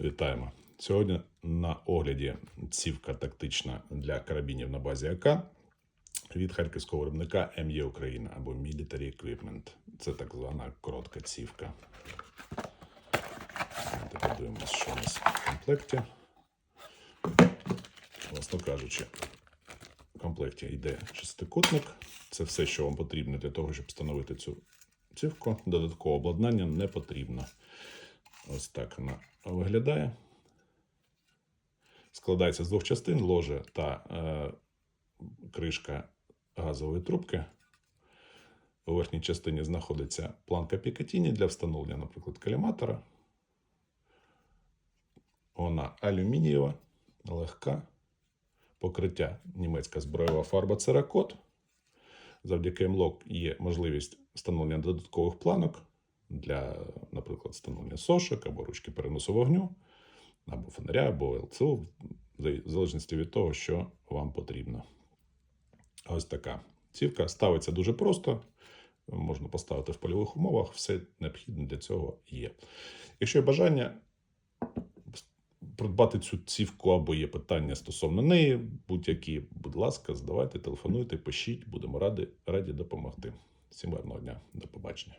Вітаємо! Сьогодні на огляді цівка тактична для карабінів на базі АК від харківського виробника МЄ Україна або Military Equipment. Це так звана коротка цівка. Давайте подивимось, що у нас в комплекті. Власно кажучи, в комплекті йде шестикутник. Це все, що вам потрібно для того, щоб встановити цю цівку. Додаткового обладнання не потрібно. Ось так вона виглядає. Складається з двох частин: ложе та е, кришка газової трубки. У верхній частині знаходиться планка Пікатіні для встановлення, наприклад, каліматора. Вона алюмінієва, легка. Покриття німецька зброєва фарба Церакот. Завдяки МЛОК є можливість встановлення додаткових планок для, наприклад, встановлення сошок або ручки переносу вогню, або фонаря, або ЛЦО, в залежності від того, що вам потрібно. Ось така цівка ставиться дуже просто. Можна поставити в польових умовах, все необхідне для цього є. Якщо є бажання придбати цю цівку або є питання стосовно неї, будь-які, будь ласка, задавайте, телефонуйте, пишіть, будемо раді, раді допомогти. Всім гарного дня, до побачення.